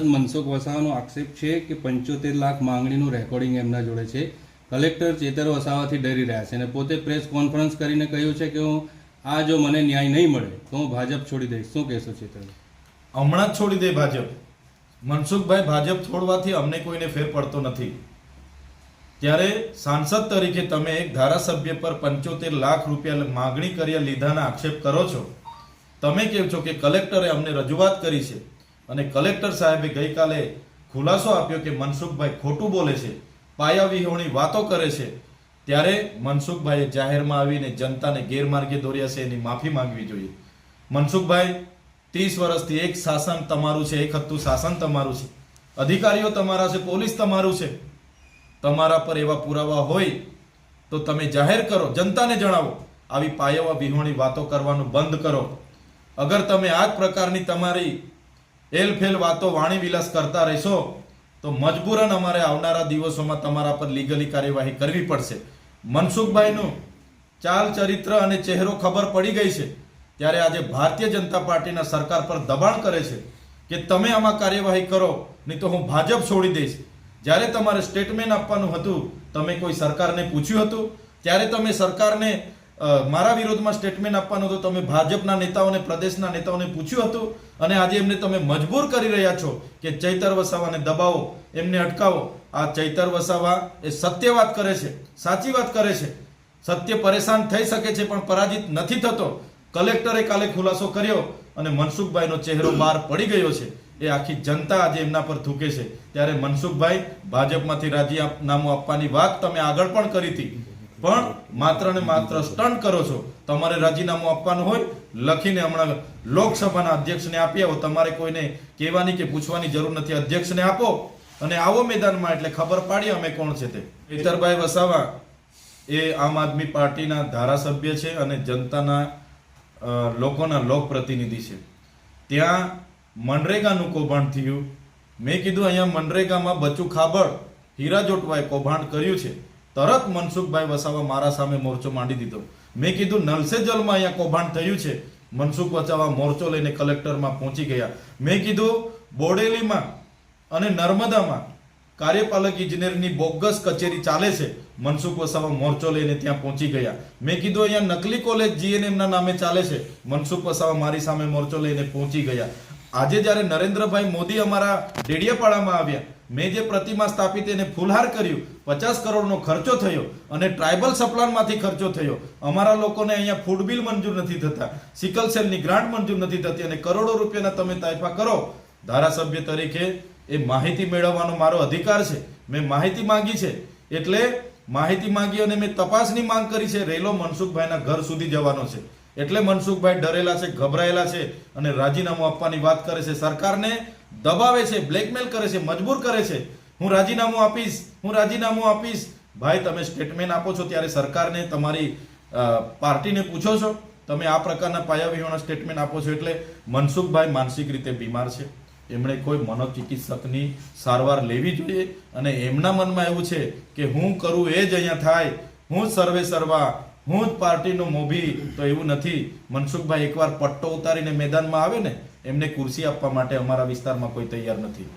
સાંસદ મનસુખ વસાવાનો આક્ષેપ છે કે પંચોતેર લાખ માંગણીનું રેકોર્ડિંગ એમના જોડે છે. કલેક્ટર ચેતર વસાવાથી ડરી રહ્યા છે અને પોતે પ્રેસ કોન્ફરન્સ કરીને કહ્યું છે કે હું આ જો મને ન્યાય નહીં મળે, તો હું ભાજપ છોડી દઈશ. શું કહેશો ચેતર? હમણાં જ છોડી દે ભાજપ. મનસુખભાઈ ભાજપ છોડવાથી અમને કોઈને ફેર પડતો નથી. ત્યારે સાંસદ તરીકે તમે એક ધારાસભ્ય પર પંચોતેર લાખ રૂપિયા માગણી કર્યા લીધાના આક્ષેપ કરો છો. તમે કહો છો કે કલેક્ટરે અમને રજૂઆત કરી છે. અને કલેક્ટર સાહેબે ગઈકાલે ખુલાસો આપ્યો કે મનસુખભાઈ ખોટું બોલે છે પાયા વિહોણી વાતો કરે છે, ત્યારે મનસુખભાઈએ જાહેરમાં આવીને જનતાને ગેરમાર્ગે દોર્યા છે એની માફી માંગવી જોઈએ. મનસુખભાઈ, ત્રીસ વર્ષથી એક શાસન તમારું છે, એક હતું શાસન તમારું છે. અધિકારીઓ તમારા છે, પોલીસ તમારું છે. તમારા પર એવા પુરાવા હોય તો તમે જાહેર કરો, જનતાને જણાવો. આવી પાયવા વિહોણી વાતો કરવાનું બંધ કરો. અગર તમે આ જ પ્રકારની તમારી એલફેલ વાતો, વાણી વિલાસ કરતા રહેશો, તો મજબૂરન અમારે આવનારા દિવસોમાં તમારા પર લીગલી કાર્યવાહી કરવી પડશે. મનસુખભાઈનું ચાલ ચરિત્ર અને ચહેરો ખબર પડી ગઈ છે, ત્યારે આજે ભારતીય જનતા પાર્ટીના સરકાર પર દબાણ કરે છે કે તમે આમાં કાર્યવાહી કરો, નહીં તો હું ભાજપ છોડી દઈશ. જ્યારે તમારે સ્ટેટમેન્ટ આપવાનું હતું, તમે કોઈ સરકારને પૂછ્યું હતું? ત્યારે તમે સરકારને મારા વિરોધમાં સ્ટેટમેન્ટ આપવાનો હતો. તમે ભાજપના નેતાઓને, પ્રદેશના નેતાઓને પૂછ્યું હતું અને આજે એમને તમે મજબૂર કરી રહ્યા છો કે ચૈતર વસાવાને દબાવો, એમને અટકાવો. આ ચૈતર વસાવા એ સત્ય વાત કરે છે, સાચી વાત કરે છે. સત્ય પરેશાન થઈ શકે છે પણ પરાજિત નથી થતો. કલેક્ટરે કાલે ખુલાસો કર્યો અને મનસુખભાઈનો ચહેરો બહાર પડી ગયો છે. એ આખી જનતા આજે એમના પર થૂકે છે. ત્યારે મનસુખભાઈ, ભાજપમાંથી રાજીનામું આપવાની વાત તમે આગળ પણ કરી હતી. પણ માત્ર ને માત્ર સ્ટન્ટ કરો છો. તમારે રાજીનામું આપવાનું હોય, લખીને હમણાં લોકસભાના અધ્યક્ષને આપી આવો. તમારે કોઈને કહેવાની કે પૂછવાની જરૂર નથી. અધ્યક્ષને આપો અને આવો મેદાનમાં એટલે ખબર પાડી અમે કોણ છે તે. ઇતરભાઈ વસાવા એ આમ આદમી પાર્ટીના ધારાસભ્ય છે અને જનતાના લોકોના લોકપ્રતિનિધિ છે. ત્યાં મનરેગાનું કૌભાંડ થયું. મેં કીધું અહીંયા મનરેગામાં બચુ ખાબડ હીરા જોટવાએ કૌભાંડ કર્યું છે. તરત મનસુખભાઈ વસાવા મારા સામે મોરચો માંડી દીધો. મેં કીધું, નલસે જલમાં અહીંયા કૌભાંડ થયું છે. મનસુખ વસાવા મોરચો લઈને કલેક્ટરમાં પહોંચી ગયા. મેં કીધું, બોડેલીમાં અને નર્મદામાં કાર્યપાલક ઇજનેરની બોગસ કચેરી ચાલે છે. મનસુખ વસાવા મોરચો લઈને ત્યાં પહોંચી ગયા. મેં કીધું, અહીંયા નકલી કોલેજ જીએનએમના નામે ચાલે છે. મનસુખ વસાવા મારી સામે મોરચો લઈને પહોંચી ગયા. આજે જ્યારે નરેન્દ્રભાઈ મોદી અમારા ડેડિયાપાડામાં આવ્યા, મેં જે પ્રતિમા સ્થાપિત એને ફૂલહાર કર્યું, પચાસ કરોડનો ખર્ચો થયો અને ટ્રાઇબલ સપ્લાનમાંથી ખર્ચો થયો. અમારા લોકોને અહીંયા ફૂડ બિલ મંજૂર નથી થતા, સિકલ સેલની ગ્રાન્ટ મંજૂર નથી થતી અને કરોડો રૂપિયાના તમે તાયફા કરો. ધારાસભ્ય તરીકે એ માહિતી મેળવવાનો મારો અધિકાર છે. મેં માહિતી માંગી છે. એટલે માહિતી માંગી અને મેં તપાસની માંગ કરી છે. રેલો મનસુખભાઈના ઘર સુધી જવાનો છે. એટલે મનસુખભાઈ ડરેલા છે, ગભરાયેલા છે અને રાજીનામું આપવાની વાત કરે છે. સરકારને દબાવે છે બ્લેકમેલ કરે છે, મજબૂર કરે છે. હું રાજીનામું આપીશ, હું રાજીનામું આપીશ. ભાઈ, તમે સ્ટેટમેન્ટ આપો છો ત્યારે સરકારને તમારી પાર્ટીને પૂછો છો. તમે આ પ્રકારના પાયાવિહોણા સ્ટેટમેન્ટ આપો છો એટલે મનસુખભાઈ માનસિક રીતે બીમાર છે. એમણે કોઈ મનોચિકિત્સકની સારવાર લેવી જોઈએ અને એમના મનમાં એવું છે કે હું કરું એ જ અહીંયા થાય. હું સર્વે સર્વા હું જ પાર્ટીનો મોભી, તો એવું નથી. મનસુખભાઈ એકવાર પટ્ટો ઉતારીને મેદાનમાં આવે ને, એમને કુર્સી આપવા માટે અમારા વિસ્તારમાં કોઈ તૈયાર નથી.